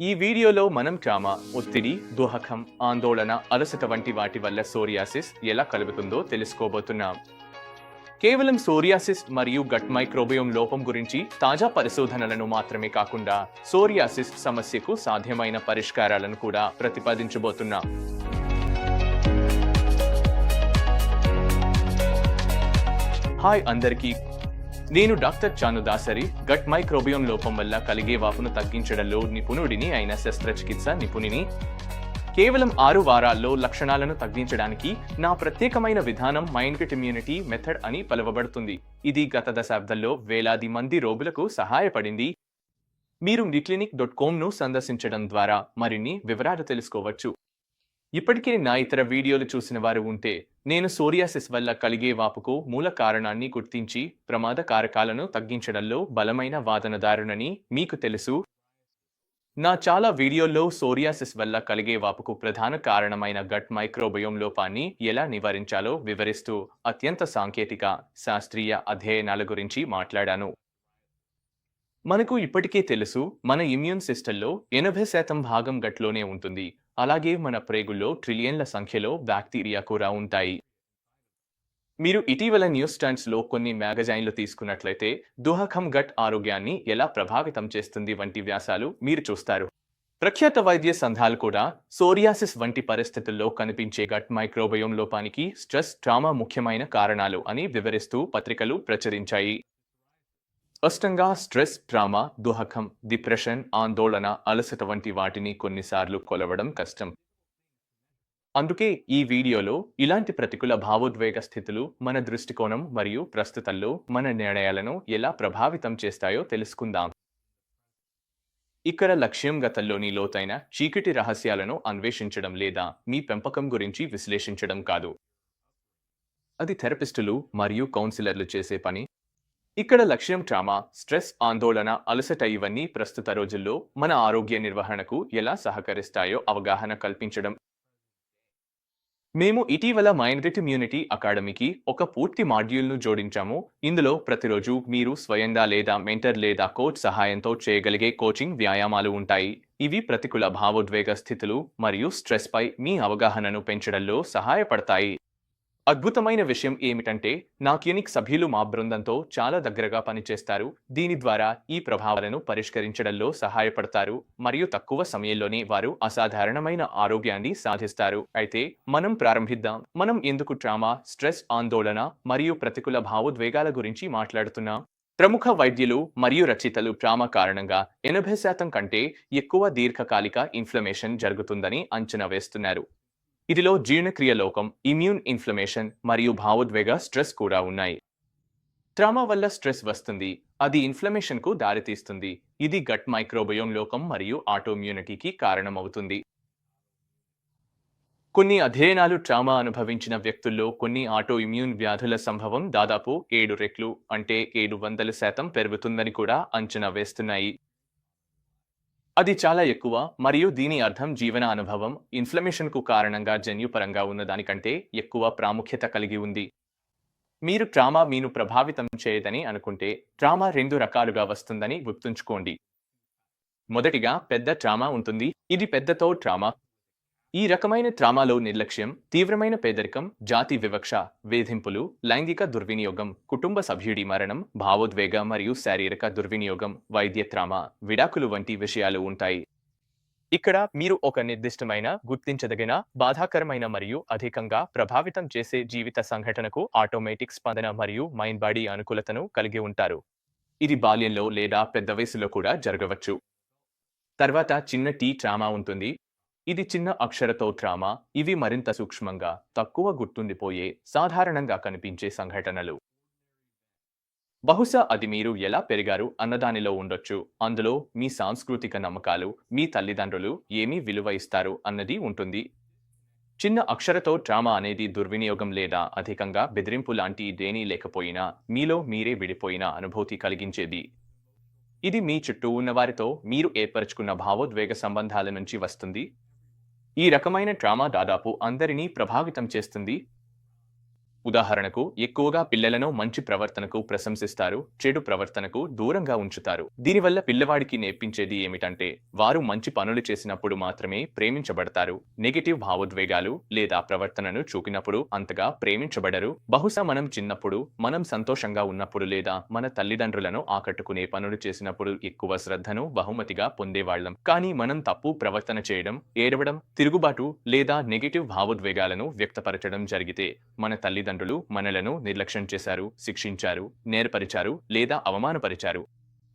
ఈ వీడియోలో మనం ట్రామా ఒత్తిడి దుహకం ఆందోళన అలసట వంటి వాటి వల్ల సోరియాసిస్ ఎలా కలుగుతుందో తెలుసుకోబోతున్నాం. కేవలం సోరియాసిస్ మరియు గట్ మైక్రోబియోమ్ లోపం గురించి తాజా పరిశోధనలను మాత్రమే కాకుండా సోరియాసిస్ సమస్యకు సాధ్యమైన పరిష్కారాలను కూడా ప్రతిపాదించబోతున్నాం. హాయ్ అందరికీ. నేను doctor Chanu Dasari gut microbiome లోపం వల్ల కలిగే వాపును తగ్గించడంలో నిపుణుడిని అయిన శస్త్రచికిత్స నిపుణుని. కేవలం ఆరు వారాల్లో లక్షణాలను తగ్గించడానికి నా ప్రత్యేకమైన విధానం మైండ్ ఇమ్యూనిటీ మెథడ్ అని పిలువబడుతుంది. ఇది గత దశాబ్దంలో వేలాది మంది రోగులకు సహాయపడింది. మీరు నిక్లినిక్ డాట్ కామ్ను సందర్శించడం ద్వారా మరిన్ని వివరాలు తెలుసుకోవచ్చు. ఇప్పటికే నా ఇతర వీడియోలు చూసిన వారు ఉంటే నేను సోరియాసిస్ వల్ల కలిగే వాపుకు మూల కారణాన్ని గుర్తించి ప్రమాద కారకాలను తగ్గించడంలో బలమైన వాదనదారునని మీకు తెలుసు. నా చాలా వీడియోల్లో సోరియాసిస్ వల్ల కలిగే వాపుకు ప్రధాన కారణమైన గట్ మైక్రోబయోమ్ లోపాన్ని ఎలా నివారించాలో వివరిస్తూ అత్యంత సాంకేతిక శాస్త్రీయ అధ్యయనాల గురించి మాట్లాడాను. మనకు ఇప్పటికే తెలుసు మన ఇమ్యూన్ సిస్టంలో ఎనభై శాతం భాగం గట్లోనే ఉంటుంది. అలాగే మన ప్రేగుల్లో ట్రిలియన్ల సంఖ్యలో బ్యాక్టీరియా కూడా ఉంటాయి. మీరు ఇటీవల న్యూస్ స్టాండ్స్లో కొన్ని మ్యాగజైన్లు తీసుకున్నట్లయితే దుహకం గట్ ఆరోగ్యాన్ని ఎలా ప్రభావితం చేస్తుంది వంటి వ్యాసాలు మీరు చూస్తారు. ప్రఖ్యాత వైద్య సంఘాలు కూడా సోరియాసిస్ వంటి పరిస్థితుల్లో కనిపించే గట్ మైక్రోబయోమ్ లోపానికి స్ట్రెస్ ట్రామా ముఖ్యమైన కారణాలు అని వివరిస్తూ పత్రికలు ప్రచురించాయి. స్పష్టంగా స్ట్రెస్ ట్రామా దుహకం డిప్రెషన్ ఆందోళన అలసట వంటి వాటిని కొన్నిసార్లు కొలవడం కష్టం. అందుకే ఈ వీడియోలో ఇలాంటి ప్రతికూల భావోద్వేగ స్థితులు మన దృష్టికోణం మరియు ప్రస్తుతంలో మన నిర్ణయాలను ఎలా ప్రభావితం చేస్తాయో తెలుసుకుందాం. ఇక్కడ లక్ష్యం గతంలోని లోతైన చీకటి రహస్యాలను అన్వేషించడం లేదా మీ పెంపకం గురించి విశ్లేషించడం కాదు. అది థెరపిస్టులు మరియు కౌన్సిలర్లు చేసే పని ఇక్కడ లక్ష్యం ట్రామా స్ట్రెస్ ఆందోళన అలసట ఇవన్నీ ప్రస్తుత రోజుల్లో మన ఆరోగ్య నిర్వహణకు ఎలా సహకరిస్తాయో అవగాహన కల్పించడం. మేము ఇటీవల మైండ్రిట్ ఇమ్యూనిటీ అకాడమీకి ఒక పూర్తి మాడ్యూల్ను జోడించాము. ఇందులో ప్రతిరోజు మీరు స్వయంగా లేదా మెంటర్ లేదా కోచ్ సహాయంతో చేయగలిగే కోచింగ్ వ్యాయామాలు ఉంటాయి. ఇవి ప్రతికూల భావోద్వేగ స్థితులు మరియు స్ట్రెస్పై మీ అవగాహనను పెంచడంలో సహాయపడతాయి. అద్భుతమైన విషయం ఏమిటంటే నా క్లినిక్ సభ్యులు మా బృందంతో చాలా దగ్గరగా పనిచేస్తారు. దీని ద్వారా ఈ ప్రభావాలను పరిష్కరించడంలో సహాయపడతారు. మరియు తక్కువ సమయంలోనే వారు అసాధారణమైన ఆరోగ్యాన్ని సాధిస్తారు. అయితే మనం ప్రారంభిద్దాం. మనం ఎందుకు ట్రామా స్ట్రెస్ ఆందోళన మరియు ప్రతికూల భావోద్వేగాల గురించి మాట్లాడుతున్నాం? ప్రముఖ వైద్యులు మరియు రచయితలు ట్రామా కారణంగా ఎనభై శాతం కంటే ఎక్కువ దీర్ఘకాలిక ఇన్ఫ్లమేషన్ జరుగుతుందని అంచనా వేస్తున్నారు. ఇదిలో జీర్ణక్రియ లోకం ఇమ్యూన్ ఇన్ఫ్లమేషన్ మరియు భావోద్వేగ స్ట్రెస్ కూడా ఉన్నాయి. ట్రామా వల్ల స్ట్రెస్ వస్తుంది. అది ఇన్ఫ్లమేషన్కు దారితీస్తుంది. ఇది గట్ మైక్రోబయోమ్ లోకం మరియు ఆటోమ్యూనిటీకి కారణమవుతుంది. కొన్ని అధ్యయనాలు ట్రామా అనుభవించిన వ్యక్తుల్లో కొన్ని ఆటో ఇమ్యూన్ వ్యాధుల సంభవం దాదాపు ఏడు రెట్లు అంటే ఏడు వందల శాతం పెరుగుతుందని కూడా అంచనా వేస్తున్నాయి. అది చాలా ఎక్కువ మరియు దీని అర్థం జీవన అనుభవం ఇన్ఫ్లమేషన్కు కారణంగా జన్యుపరంగా ఉన్న దానికంటే ఎక్కువ ప్రాముఖ్యత కలిగి ఉంది. మీరు ట్రామా మీను ప్రభావితం చేయదని అనుకుంటే ట్రామా రెండు రకాలుగా వస్తుందని గుర్తుంచుకోండి. మొదటిగా పెద్ద ట్రామా ఉంటుంది. ఇది పెద్దతో ట్రామా ఈ రకమైన ట్రామాలో నిర్లక్ష్యం తీవ్రమైన పేదరికం జాతి వివక్ష వేధింపులు లైంగిక దుర్వినియోగం కుటుంబ సభ్యుడి మరణం భావోద్వేగ మరియు శారీరక దుర్వినియోగం వైద్య ట్రామా విడాకులు వంటి విషయాలు ఉంటాయి. ఇక్కడ మీరు ఒక నిర్దిష్టమైన గుర్తించదగిన బాధాకరమైన మరియు అధికంగా ప్రభావితం చేసే జీవిత సంఘటనకు ఆటోమేటిక్ స్పందన మరియు మైండ్ బాడీ అనుకూలతను కలిగి ఉంటారు. ఇది బాల్యంలో లేదా పెద్ద వయసులో కూడా జరగవచ్చు. తర్వాత చిన్న టీ ట్రామా ఉంటుంది. ఇది చిన్న అక్షరతో ట్రామా ఇవి మరింత సూక్ష్మంగా తక్కువ గుర్తుండిపోయే సాధారణంగా కనిపించే సంఘటనలు. బహుశా అది మీరు ఎలా పెరిగారు అన్నదానిలో ఉండొచ్చు. అందులో మీ సాంస్కృతిక నమ్మకాలు మీ తల్లిదండ్రులు ఏమి విలువ ఇస్తారు అన్నది ఉంటుంది. చిన్న అక్షరతో ట్రామా అనేది దుర్వినియోగం లేదా అధికంగా బెదిరింపు లాంటి దేనీ లేకపోయినా మీలో మీరే విడిపోయిన అనుభూతి కలిగించేది. ఇది మీ చుట్టూ ఉన్నవారితో మీరు ఏర్పరచుకున్న భావోద్వేగ సంబంధాల నుంచి వస్తుంది. ఈ రకమైన ట్రామా దాదాపు అందరినీ ప్రభావితం చేస్తుంది. ఉదాహరణకు ఎక్కువగా పిల్లలను మంచి ప్రవర్తనకు ప్రశంసిస్తారు చెడు ప్రవర్తనకు దూరంగా ఉంచుతారు. దీనివల్ల పిల్లవాడికి నేర్పించేది ఏమిటంటే వారు మంచి పనులు చేసినప్పుడు మాత్రమే ప్రేమించబడతారు. నెగిటివ్ భావోద్వేగాలు లేదా ప్రవర్తనను చూపినప్పుడు అంతగా ప్రేమించబడరు. బహుశా మనం చిన్నప్పుడు మనం సంతోషంగా ఉన్నప్పుడు లేదా మన తల్లిదండ్రులను ఆకట్టుకునే పనులు చేసినప్పుడు ఎక్కువ శ్రద్ధను బహుమతిగా పొందేవాళ్ళం కానీ మనం తప్పు ప్రవర్తన చేయడం ఏడవడం తిరుగుబాటు లేదా నెగిటివ్ భావోద్వేగాలను వ్యక్తపరచడం జరిగితే మన తల్లిదండ్రులు మనలను నిర్లక్ష్యం చేశారు శిక్షించారు నేర్పరిచారు లేదా అవమానపరిచారు.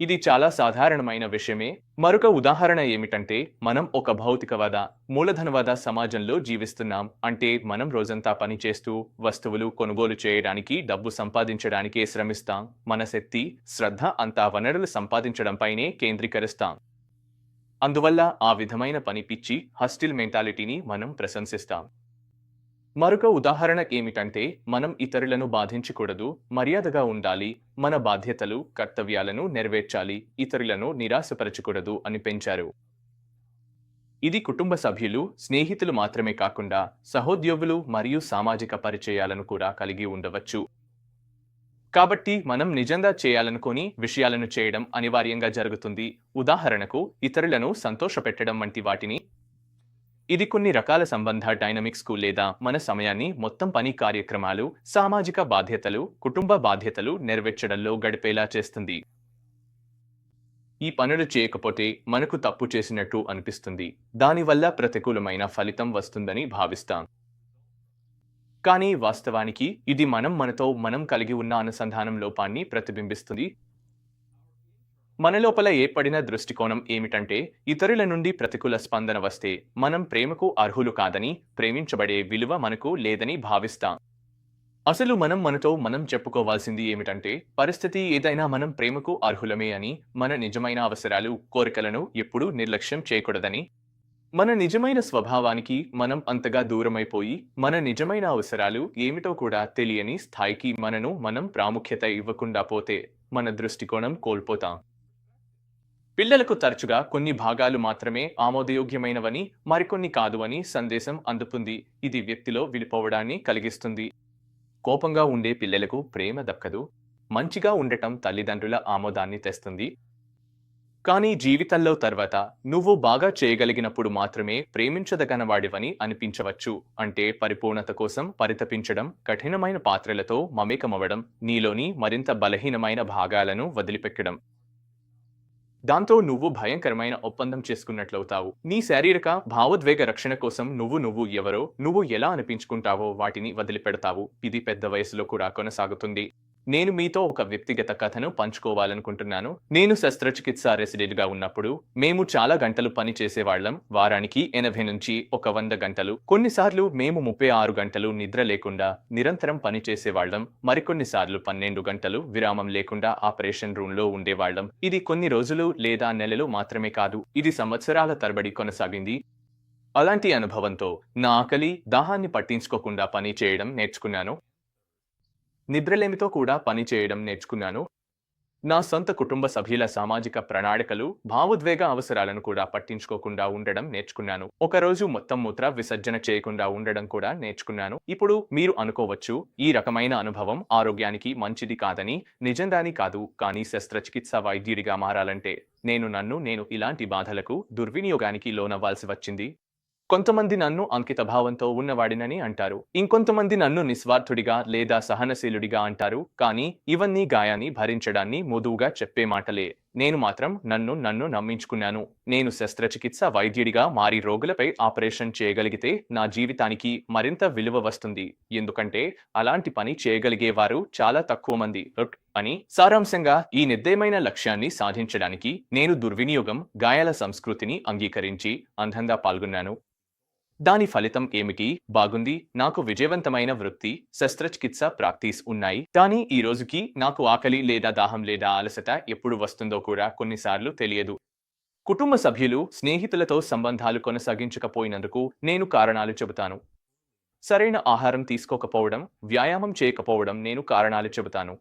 ఇది చాలా సాధారణమైన విషయమే. మరొక ఉదాహరణ ఏమిటంటే మనం ఒక భౌతికవాద మూలధనవాద సమాజంలో జీవిస్తున్నాం అంటే మనం రోజంతా పని చేస్తూ వస్తువులు కొనుగోలు చేయడానికి డబ్బు సంపాదించడానికే శ్రమిస్తాం. మన శక్తి శ్రద్ధ అంతా వనరులు సంపాదించడంపైనే కేంద్రీకరిస్తాం. అందువల్ల ఆ విధమైన పని పిచ్చి హస్టిల్ మెంటాలిటీని మనం ప్రశంసిస్తాం. మరొక ఉదాహరణ ఏమిటంటే మనం ఇతరులను బాధించకూడదు మర్యాదగా ఉండాలి మన బాధ్యతలు కర్తవ్యాలను నెరవేర్చాలి ఇతరులను నిరాశపరచకూడదు అని పెంచారు. ఇది కుటుంబ సభ్యులు స్నేహితులు మాత్రమే కాకుండా సహోద్యోగులు మరియు సామాజిక పరిచయాలను కూడా కలిగి ఉండవచ్చు. కాబట్టి మనం నిజంగా చేయాలనుకుని విషయాలను చేయడం అనివార్యంగా జరుగుతుంది. ఉదాహరణకు ఇతరులను సంతోషపెట్టడం వంటి వాటిని ఇది కొన్ని రకాల సంబంధ డైనమిక్స్కు లేదా మన సమయాన్ని మొత్తం పని కార్యక్రమాలు సామాజిక బాధ్యతలు కుటుంబ బాధ్యతలు నెరవేర్చడంలో గడిపేలా చేస్తుంది. ఈ పనులు చేయకపోతే మనకు తప్పు చేసినట్టు అనిపిస్తుంది. దానివల్ల ప్రతికూలమైన ఫలితం వస్తుందని భావిస్తాం. కానీ వాస్తవానికి ఇది మనం మనతో మనం కలిగి ఉన్న అనుసంధానం లోపాన్ని ప్రతిబింబిస్తుంది. మన లోపల ఏర్పడిన దృష్టికోణం ఏమిటంటే ఇతరుల నుండి ప్రతికూల స్పందన వస్తే మనం ప్రేమకు అర్హులు కాదని ప్రేమించబడే విలువ మనకు లేదని భావిస్తాం. అసలు మనం మనతో మనం చెప్పుకోవాల్సింది ఏమిటంటే పరిస్థితి ఏదైనా మనం ప్రేమకు అర్హులమే అని మన నిజమైన అవసరాలు కోరికలను ఎప్పుడూ నిర్లక్ష్యం చేయకూడదని మన నిజమైన స్వభావానికి మనం అంతగా దూరమైపోయి మన నిజమైన అవసరాలు ఏమిటో కూడా తెలియని స్థాయికి మనను మనం ప్రాముఖ్యత ఇవ్వకుండా పోతే మన దృష్టికోణం కోల్పోతాం. పిల్లలకు తరచుగా కొన్ని భాగాలు మాత్రమే ఆమోదయోగ్యమైనవని మరికొన్ని కాదు అని సందేశం అందుతుంది. ఇది వ్యక్తిలో విడిపోవడాన్ని కలిగిస్తుంది. కోపంగా ఉండే పిల్లలకు ప్రేమ దక్కదు. మంచిగా ఉండటం తల్లిదండ్రుల ఆమోదాన్ని తెస్తుంది. కానీ జీవితంలో తర్వాత నువ్వు బాగా చేయగలిగినప్పుడు మాత్రమే ప్రేమించదగనవాడివని అనిపించవచ్చు. అంటే పరిపూర్ణత కోసం పరితపించడం కఠినమైన పాత్రలతో మమేకమవ్వడం నీలోని మరింత బలహీనమైన భాగాలను వదిలిపెట్టడం. దాంతో నువ్వు భయంకరమైన ఒప్పందం చేసుకున్నట్లవుతావు. నీ శారీరక భావోద్వేగ రక్షణ కోసం నువ్వు నువ్వు ఎవరో నువ్వు ఎలా అనిపించుకుంటావో వాటిని వదిలిపెడతావు. ఇది పెద్ద వయసులో కూడా కొనసాగుతుంది. నేను మీతో ఒక వ్యక్తిగత కథను పంచుకోవాలనుకుంటున్నాను. నేను శస్త్రచికిత్స రెసిడెంట్గా ఉన్నప్పుడు మేము చాలా గంటలు పని చేసేవాళ్ళం. వారానికి ఎనభై నుంచి ఒక వంద గంటలు. కొన్నిసార్లు మేము ముప్పై ఆరు గంటలు నిద్ర లేకుండా నిరంతరం పని చేసేవాళ్ళం. మరికొన్నిసార్లు పన్నెండు గంటలు విరామం లేకుండా ఆపరేషన్ రూమ్లో ఉండేవాళ్ళం ఉండేవాళ్ళం. ఇది కొన్ని రోజులు లేదా నెలలు మాత్రమే కాదు. ఇది సంవత్సరాల తరబడి కొనసాగింది. అలాంటి అనుభవంతో నా ఆకలి దాహాన్ని పట్టించుకోకుండా పని చేయడం నేర్చుకున్నాను. నిద్రలేమితో కూడా పని చేయడం నేర్చుకున్నాను. నా సొంత కుటుంబ సభ్యుల సామాజిక ప్రణాళికలు భావోద్వేగ అవసరాలను కూడా పట్టించుకోకుండా ఉండడం నేర్చుకున్నాను. ఒకరోజు మొత్తం మూత్ర విసర్జన చేయకుండా ఉండడం కూడా నేర్చుకున్నాను. ఇప్పుడు మీరు అనుకోవచ్చు ఈ రకమైన అనుభవం ఆరోగ్యానికి మంచిది కాదని నిజంగాని కాదు కానీ శస్త్రచికిత్స వైద్యుడిగా మారాలంటే నేను నన్ను నేను ఇలాంటి బాధలకు దుర్వినియోగానికి లోనవ్వాల్సి వచ్చింది. కొంతమంది నన్ను అంకిత భావంతో ఉన్నవాడినని అంటారు. ఇంకొంతమంది నన్ను నిస్వార్థుడిగా లేదా సహనశీలుడిగా అంటారు. కానీ ఇవన్నీ గాయాన్ని భరించడాన్ని మృదువుగా చెప్పే మాటలే. నేను మాత్రం నన్ను నన్ను నమ్మించుకున్నాను. నేను శస్త్రచికిత్స వైద్యుడిగా మారి రోగులపై ఆపరేషన్ చేయగలిగితే నా జీవితానికి మరింత విలువ వస్తుంది. ఎందుకంటే అలాంటి పని చేయగలిగేవారు చాలా తక్కువ మంది. అని సారాంశంగా ఈ నిర్దయమైన లక్ష్యాన్ని సాధించడానికి నేను దుర్వినియోగం గాయాల సంస్కృతిని అంగీకరించి అందంగా పాల్గొన్నాను. దాని ఫలితం ఏమిటి? బాగుంది. నాకు విజయవంతమైన వృత్తి శస్త్రచికిత్స ప్రాక్టీస్ ఉన్నాయి. కానీ ఈ రోజుకి నాకు ఆకలి లేదా దాహం లేదా అలసట ఎప్పుడు వస్తుందో కూడా కొన్నిసార్లు తెలియదు. కుటుంబ సభ్యులు స్నేహితులతో సంబంధాలు కొనసాగించకపోయినందుకు నేను కారణాలు చెబుతాను. సరైన ఆహారం తీసుకోకపోవడం వ్యాయామం చేయకపోవడం నేను కారణాలు చెబుతాను.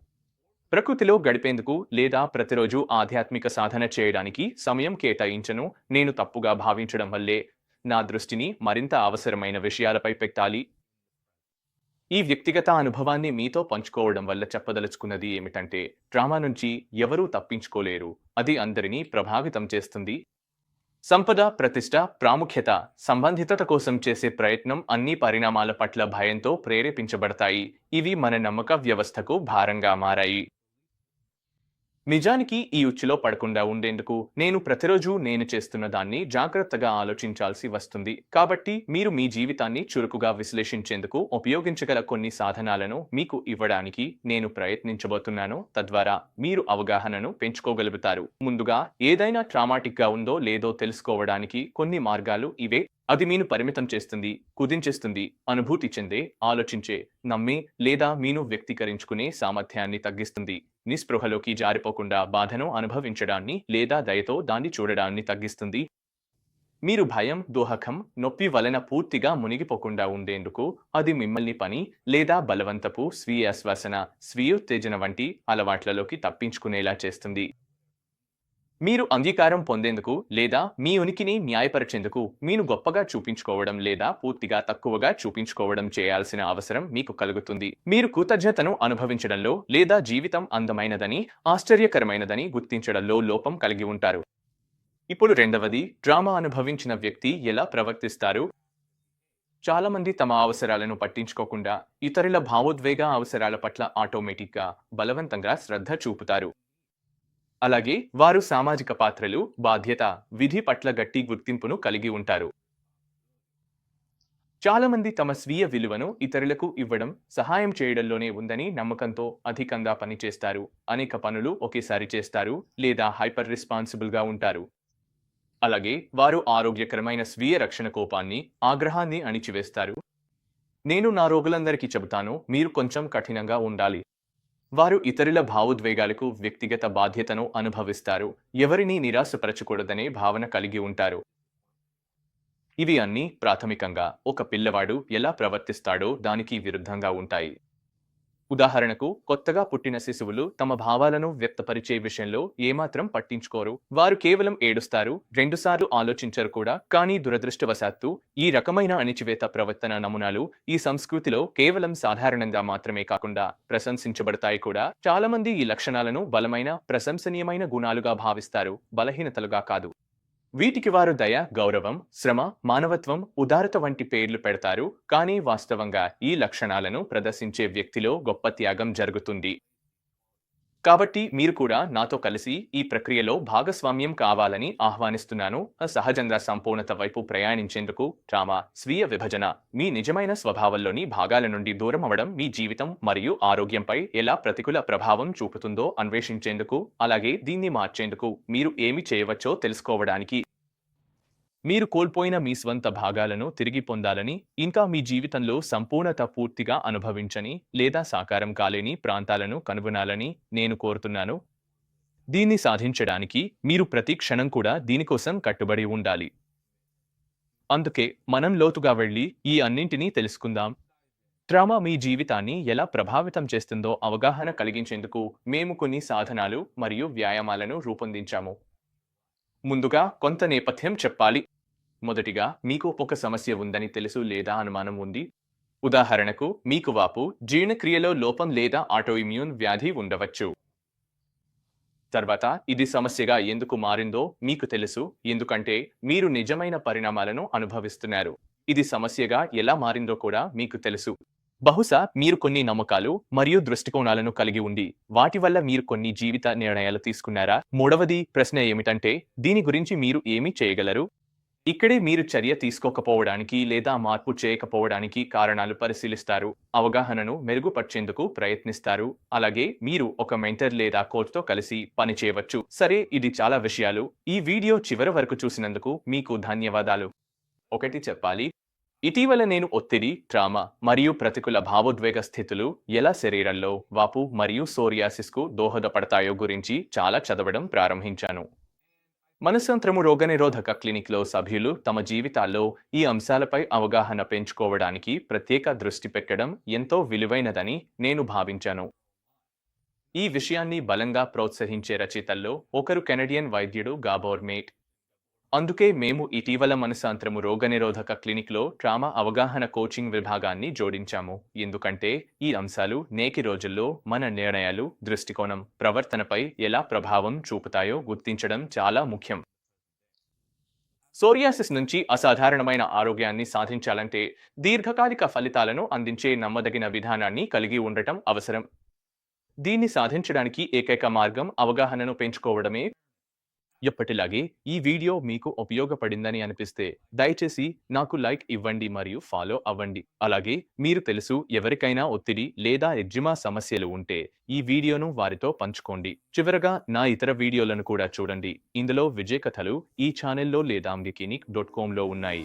ప్రకృతిలో గడిపేందుకు లేదా ప్రతిరోజు ఆధ్యాత్మిక సాధన చేయడానికి సమయం కేటాయించను. నేను తప్పుగా భావించడం వల్లే నా దృష్టిని మరింత అవసరమైన విషయాలపై పెట్టాలి. ఈ వ్యక్తిగత అనుభవాన్ని మీతో పంచుకోవడం వల్ల చెప్పదలుచుకున్నది ఏమిటంటే డ్రామా నుంచి ఎవరూ తప్పించుకోలేరు. అది అందరినీ ప్రభావితం చేస్తుంది. సంపద ప్రతిష్ట ప్రాముఖ్యత సంబంధితత కోసం చేసే ప్రయత్నం అన్ని పరిణామాల పట్ల భయంతో ప్రేరేపించబడతాయి. ఇవి మన నమ్మక వ్యవస్థకు భారంగా మారాయి. నిజానికి ఈ ఉచ్చులో పడకుండా ఉండేందుకు నేను ప్రతిరోజు నేను చేస్తున్న దాన్ని జాగ్రత్తగా ఆలోచించాల్సి వస్తుంది. కాబట్టి మీరు మీ జీవితాన్ని చురుకుగా విశ్లేషించేందుకు ఉపయోగించగల కొన్ని సాధనాలను మీకు ఇవ్వడానికి నేను ప్రయత్నించబోతున్నాను. తద్వారా మీరు అవగాహనను పెంచుకోగలుగుతారు. ముందుగా ఏదైనా ట్రామాటిక్గా ఉందో లేదో తెలుసుకోవడానికి కొన్ని మార్గాలు ఇవే. అది మీను పరిమితం చేస్తుంది కుదించేస్తుంది అనుభూతి చెందే ఆలోచించే నమ్మే లేదా మీను వ్యక్తీకరించుకునే సామర్థ్యాన్ని తగ్గిస్తుంది. నిస్పృహలోకి జారిపోకుండా బాధను అనుభవించడాన్ని లేదా దయతో దాన్ని చూడడాన్ని తగ్గిస్తుంది. మీరు భయం దోహకం నొప్పి వలన పూర్తిగా మునిగిపోకుండా ఉండేందుకు అది మిమ్మల్ని పని లేదా బలవంతపు స్వీయ శ్వసన స్వీయోత్తేజన వంటి అలవాట్లలోకి తప్పించుకునేలా చేస్తుంది. మీరు అంగీకారం పొందేందుకు లేదా మీ ఉనికిని న్యాయపరిచేందుకు మీను గొప్పగా చూపించుకోవడం లేదా పూర్తిగా తక్కువగా చూపించుకోవడం చేయాల్సిన అవసరం మీకు కలుగుతుంది. మీరు కృతజ్ఞతను అనుభవించడంలో లేదా జీవితం అందమైనదని ఆశ్చర్యకరమైనదని గుర్తించడంలో లోపం కలిగి ఉంటారు. ఇప్పుడు రెండవది డ్రామా అనుభవించిన వ్యక్తి ఎలా ప్రవర్తిస్తారు? చాలామంది తమ అవసరాలను పట్టించుకోకుండా ఇతరుల భావోద్వేగ అవసరాల పట్ల ఆటోమేటిక్గా బలవంతంగా శ్రద్ధ చూపుతారు. అలాగే వారు సామాజిక పాత్రలు బాధ్యత విధి పట్ల గట్టి గుర్తింపును కలిగి ఉంటారు. చాలా మంది తమ స్వీయ విలువను ఇతరులకు ఇవ్వడం సహాయం చేయడంలోనే ఉందని నమ్మకంతో అధికంగా పనిచేస్తారు. అనేక పనులు ఒకేసారి చేస్తారు లేదా హైపర్ రెస్పాన్సిబుల్గా ఉంటారు. అలాగే వారు ఆరోగ్యకరమైన స్వీయ రక్షణ కోపాన్ని ఆగ్రహాన్ని అణిచివేస్తారు. నేను నా రోగులందరికీ చెబుతాను మీరు కొంచెం కఠినంగా ఉండాలి. వారు ఇతరుల భావోద్వేగాలకు వ్యక్తిగత బాధ్యతను అనుభవిస్తారు. ఎవరినీ నిరాశపరచకూడదనే భావన కలిగి ఉంటారు. ఇవి అన్నీ ప్రాథమికంగా ఒక పిల్లవాడు ఎలా ప్రవర్తిస్తాడో దానికి విరుద్ధంగా ఉంటాయి. ఉదాహరణకు కొత్తగా పుట్టిన శిశువులు తమ భావాలను వ్యక్తపరిచే విషయంలో ఏమాత్రం పట్టించుకోరు. వారు కేవలం ఏడుస్తారు రెండుసార్లు ఆలోచించరు కూడా. కానీ దురదృష్టవశాత్తు ఈ రకమైన అణిచివేత ప్రవర్తన నమూనాలు ఈ సంస్కృతిలో కేవలం సాధారణంగా మాత్రమే కాకుండా ప్రశంసించబడతాయి కూడా. చాలా మంది ఈ లక్షణాలను బలమైన ప్రశంసనీయమైన గుణాలుగా భావిస్తారు బలహీనతలుగా కాదు. వీటికి వారు దయ గౌరవం శ్రమ మానవత్వం ఉదారత వంటి పేర్లు పెడతారు. కానీ వాస్తవంగా ఈ లక్షణాలను ప్రదర్శించే వ్యక్తిలో గొప్ప త్యాగం జరుగుతుంది. కాబట్టి మీరు కూడా నాతో కలిసి ఈ ప్రక్రియలో భాగస్వామ్యం కావాలని ఆహ్వానిస్తున్నాను. సహజంగా సంపూర్ణత వైపు ప్రయాణించేందుకు డ్రామా స్వీయ విభజన మీ నిజమైన స్వభావంలోని భాగాల నుండి దూరం అవ్వడం మీ జీవితం మరియు ఆరోగ్యంపై ఎలా ప్రతికూల ప్రభావం చూపుతుందో అన్వేషించేందుకు అలాగే దీన్ని మార్చేందుకు మీరు ఏమి చేయవచ్చో తెలుసుకోవడానికి మీరు కోల్పోయిన మీ స్వంత భాగాలను తిరిగి పొందాలని ఇంకా మీ జీవితంలో సంపూర్ణత పూర్తిగా అనుభవించని లేదా సాకారం కాలేని ప్రాంతాలను కనుగొనాలని నేను కోరుతున్నాను. దీన్ని సాధించడానికి మీరు ప్రతి క్షణం కూడా దీనికోసం కట్టుబడి ఉండాలి. అందుకే మనం లోతుగా వెళ్ళి ఈ అన్నింటినీ తెలుసుకుందాం. ట్రామా మీ జీవితాన్ని ఎలా ప్రభావితం చేస్తుందో అవగాహన కలిగించేందుకు మేము కొన్ని సాధనాలు మరియు వ్యాయామాలను రూపొందించాము. ముందుగా కొంత నేపథ్యం చెప్పాలి. మొదటిగా మీకు ఒక సమస్య ఉందని తెలుసు లేదా అనుమానం ఉంది. ఉదాహరణకు మీకు వాపు జీర్ణక్రియలో లోపం లేదా ఆటోఇమ్యూన్ వ్యాధి ఉండవచ్చు. తర్వాత ఇది సమస్యగా ఎందుకు మారిందో మీకు తెలుసు ఎందుకంటే మీరు నిజమైన పరిణామాలను అనుభవిస్తున్నారు. ఇది సమస్యగా ఎలా మారిందో కూడా మీకు తెలుసు. బహుశా మీరు కొన్ని నమ్మకాలు మరియు దృష్టికోణాలను కలిగి ఉండి వాటి వల్ల మీరు కొన్ని జీవిత నిర్ణయాలు తీసుకున్నారా? మూడవది ప్రశ్న ఏమిటంటే దీని గురించి మీరు ఏమి చేయగలరు? ఇక్కడే మీరు చర్య తీసుకోకపోవడానికి లేదా మార్పు చేయకపోవడానికి కారణాలు పరిశీలిస్తారు. అవగాహనను మెరుగుపరిచేందుకు ప్రయత్నిస్తారు. అలాగే మీరు ఒక మెంటర్ లేదా కోచ్తో కలిసి పని చేయవచ్చు. సరే ఇది చాలా విషయాలు. ఈ వీడియో చివరి వరకు చూసినందుకు మీకు ధన్యవాదాలు. ఒకటి చెప్పాలి. ఇటీవల నేను ఒత్తిడి ట్రామా మరియు ప్రతికూల భావోద్వేగ స్థితులు ఎలా శరీరంలో వాపు మరియు సోరియాసిస్కు దోహదపడతాయో గురించి చాలా చదవడం ప్రారంభించాను. మనసంత్రము రోగనిరోధక క్లినిక్లో సభ్యులు తమ జీవితాల్లో ఈ అంశాలపై అవగాహన పెంచుకోవడానికి ప్రత్యేక దృష్టి పెట్టడం ఎంతో విలువైనదని నేను భావించాను. ఈ విషయాన్ని బలంగా ప్రోత్సహించే రచయితల్లో ఒకరు కెనడియన్ వైద్యుడు గాబోర్మేట్ అందుకే మేము ఇటీవల మనసాంతరము రోగనిరోధక క్లినిక్లో ట్రామా అవగాహన కోచింగ్ విభాగాన్ని జోడించాము. ఎందుకంటే ఈ అంశాలు నేటి రోజుల్లో మన నిర్ణయాలు దృష్టికోణం ప్రవర్తనపై ఎలా ప్రభావం చూపుతాయో గుర్తించడం చాలా ముఖ్యం. సోరియాసిస్ నుంచి అసాధారణమైన ఆరోగ్యాన్ని సాధించాలంటే దీర్ఘకాలిక ఫలితాలను అందించే నమ్మదగిన విధానాన్ని కలిగి ఉండటం అవసరం. దీన్ని సాధించడానికి ఏకైక మార్గం అవగాహనను పెంచుకోవడమే ఎప్పటిలాగే ఈ వీడియో మీకు ఉపయోగపడిందని అనిపిస్తే దయచేసి నాకు లైక్ ఇవ్వండి మరియు ఫాలో అవ్వండి. అలాగే మీరు తెలుసు ఎవరికైనా ఒత్తిడి లేదా ఎగ్జిమా సమస్యలు ఉంటే ఈ వీడియోను వారితో పంచుకోండి. చివరగా నా ఇతర వీడియోలను కూడా చూడండి. ఇందులో విజయ కథలు ఈ ఛానల్లో లేదా మికినిక్ డాట్ కామ్లో ఉన్నాయి.